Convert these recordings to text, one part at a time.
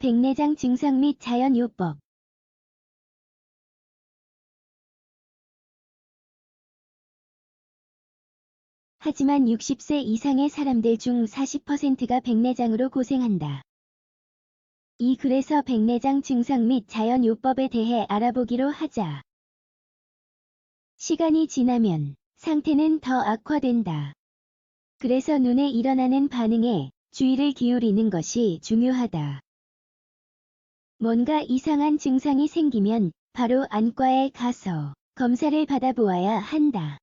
백내장 증상 및 자연요법 하지만 60세 이상의 사람들 중 40%가 백내장으로 고생한다. 이 글에서 백내장 증상 및 자연요법에 대해 알아보기로 하자. 시간이 지나면 상태는 더 악화된다. 그래서 눈에 일어나는 반응에 주의를 기울이는 것이 중요하다. 뭔가 이상한 증상이 생기면 바로 안과에 가서 검사를 받아보아야 한다.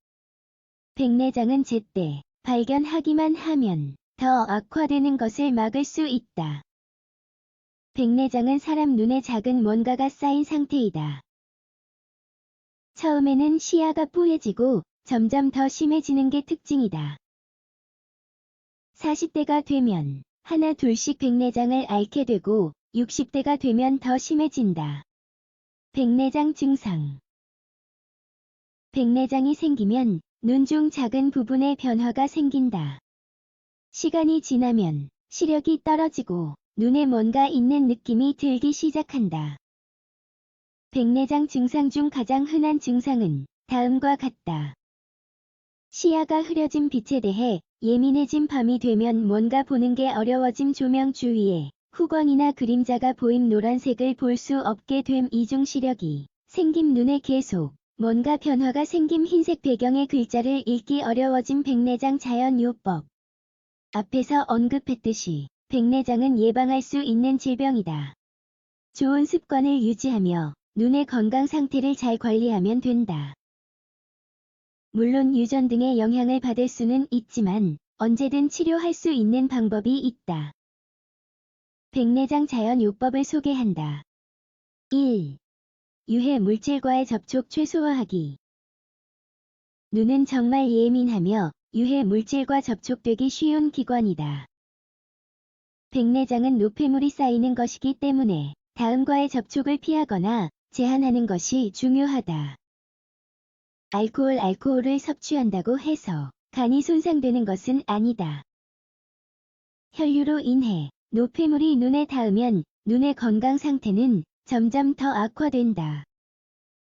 백내장은 제때 발견하기만 하면 더 악화되는 것을 막을 수 있다. 백내장은 사람 눈에 작은 뭔가가 쌓인 상태이다. 처음에는 시야가 뿌얘지고 점점 더 심해지는 게 특징이다. 40대가 되면 하나 둘씩 백내장을 앓게 되고 60대가 되면 더 심해진다. 백내장 증상 백내장이 생기면 눈 중 작은 부분에 변화가 생긴다. 시간이 지나면 시력이 떨어지고 눈에 뭔가 있는 느낌이 들기 시작한다. 백내장 증상 중 가장 흔한 증상은 다음과 같다. 시야가 흐려진 빛에 대해 예민해진 밤이 되면 뭔가 보는 게 어려워짐 조명 주위에 후광이나 그림자가 보임 노란색을 볼 수 없게 됨 이중 시력이 생김 눈에 계속 뭔가 변화가 생김 흰색 배경의 글자를 읽기 어려워진 백내장 자연요법 앞에서 언급했듯이 백내장은 예방할 수 있는 질병이다. 좋은 습관을 유지하며 눈의 건강 상태를 잘 관리하면 된다. 물론 유전 등의 영향을 받을 수는 있지만 언제든 치료할 수 있는 방법이 있다. 백내장 자연 요법을 소개한다. 1. 유해 물질과의 접촉 최소화하기. 눈은 정말 예민하며 유해 물질과 접촉되기 쉬운 기관이다. 백내장은 노폐물이 쌓이는 것이기 때문에 다음과의 접촉을 피하거나 제한하는 것이 중요하다. 알코올 알코올을 섭취한다고 해서 간이 손상되는 것은 아니다. 혈류로 인해 노폐물이 눈에 닿으면 눈의 건강 상태는 점점 더 악화된다.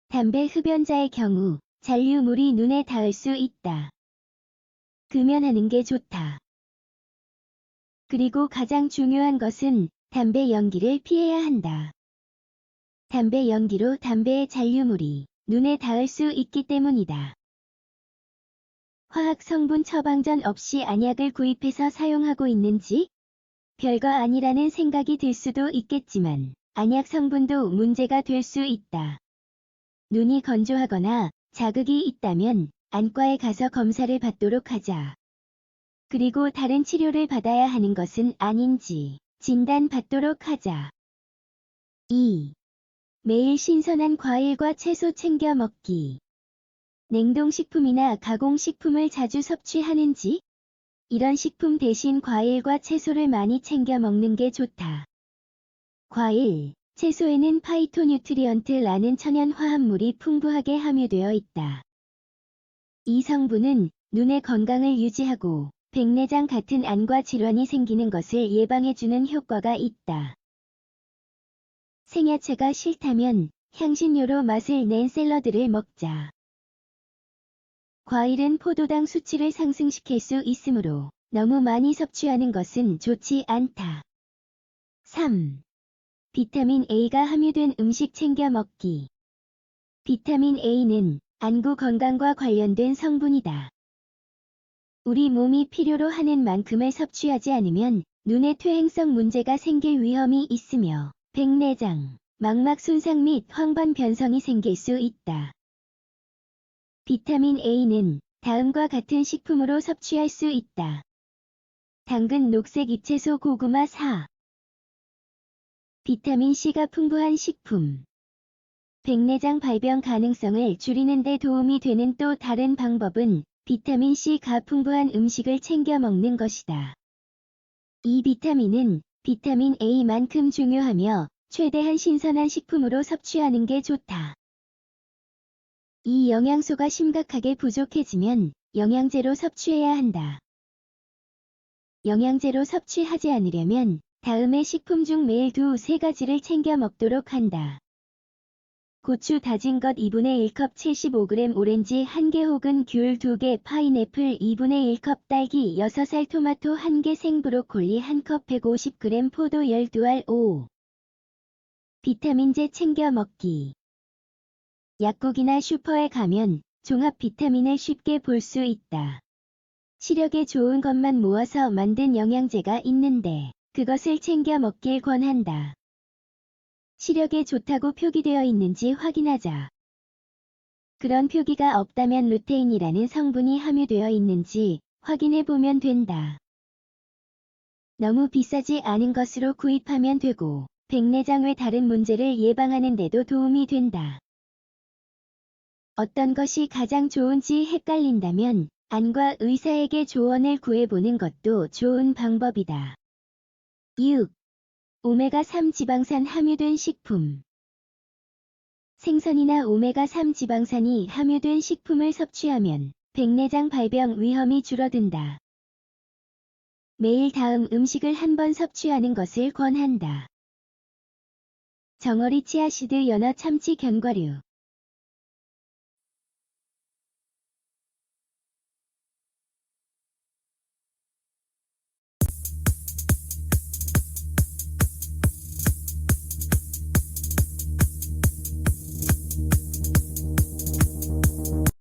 담배 흡연자의 경우 잔류물이 눈에 닿을 수 있다. 금연하는 게 좋다. 그리고 가장 중요한 것은 담배 연기를 피해야 한다. 담배 연기로 담배의 잔류물이 눈에 닿을 수 있기 때문이다. 화학 성분 처방전 없이 안약을 구입해서 사용하고 있는지 별거 아니라는 생각이 들 수도 있겠지만 안약 성분도 문제가 될 수 있다. 눈이 건조하거나 자극이 있다면 안과에 가서 검사를 받도록 하자. 그리고 다른 치료를 받아야 하는 것은 아닌지 진단 받도록 하자. 2. 매일 신선한 과일과 채소 챙겨 먹기. 냉동식품이나 가공식품을 자주 섭취하는지? 이런 식품 대신 과일과 채소를 많이 챙겨 먹는 게 좋다. 과일, 채소에는 파이토뉴트리언트라는 천연 화합물이 풍부하게 함유되어 있다. 이 성분은 눈의 건강을 유지하고 백내장 같은 안과 질환이 생기는 것을 예방해주는 효과가 있다. 생야채가 싫다면 향신료로 맛을 낸 샐러드를 먹자. 과일은 포도당 수치를 상승시킬 수 있으므로 너무 많이 섭취하는 것은 좋지 않다. 3. 비타민 A가 함유된 음식 챙겨 먹기. 비타민 A는 안구 건강과 관련된 성분이다. 우리 몸이 필요로 하는 만큼을 섭취하지 않으면 눈의 퇴행성 문제가 생길 위험이 있으며 백내장, 망막 손상 및 황반 변성이 생길 수 있다. 비타민 A는 다음과 같은 식품으로 섭취할 수 있다. 당근 녹색 잎채소 고구마 4. 비타민 C가 풍부한 식품. 백내장 발병 가능성을 줄이는 데 도움이 되는 또 다른 방법은 비타민 C가 풍부한 음식을 챙겨 먹는 것이다. 이 비타민은 비타민 A만큼 중요하며 최대한 신선한 식품으로 섭취하는 게 좋다. 이 영양소가 심각하게 부족해지면 영양제로 섭취해야 한다. 영양제로 섭취하지 않으려면 다음에 식품 중 매일 두 세 가지를 챙겨 먹도록 한다. 고추 다진 것 2분의 1컵 75g 오렌지 1개 혹은 귤 2개 파인애플 2분의 1컵 딸기 6살 토마토 1개 생브로콜리 1컵 150g 포도 12알 5 비타민제 챙겨 먹기 약국이나 슈퍼에 가면 종합 비타민을 쉽게 볼 수 있다. 시력에 좋은 것만 모아서 만든 영양제가 있는데 그것을 챙겨 먹길 권한다. 시력에 좋다고 표기되어 있는지 확인하자. 그런 표기가 없다면 루테인이라는 성분이 함유되어 있는지 확인해 보면 된다. 너무 비싸지 않은 것으로 구입하면 되고 백내장 외 다른 문제를 예방하는 데도 도움이 된다. 어떤 것이 가장 좋은지 헷갈린다면 안과 의사에게 조언을 구해보는 것도 좋은 방법이다. 6. 오메가3 지방산 함유된 식품 생선이나 오메가3 지방산이 함유된 식품을 섭취하면 백내장 발병 위험이 줄어든다. 매일 다음 음식을 한 번 섭취하는 것을 권한다. 정어리 치아시드 연어 참치 견과류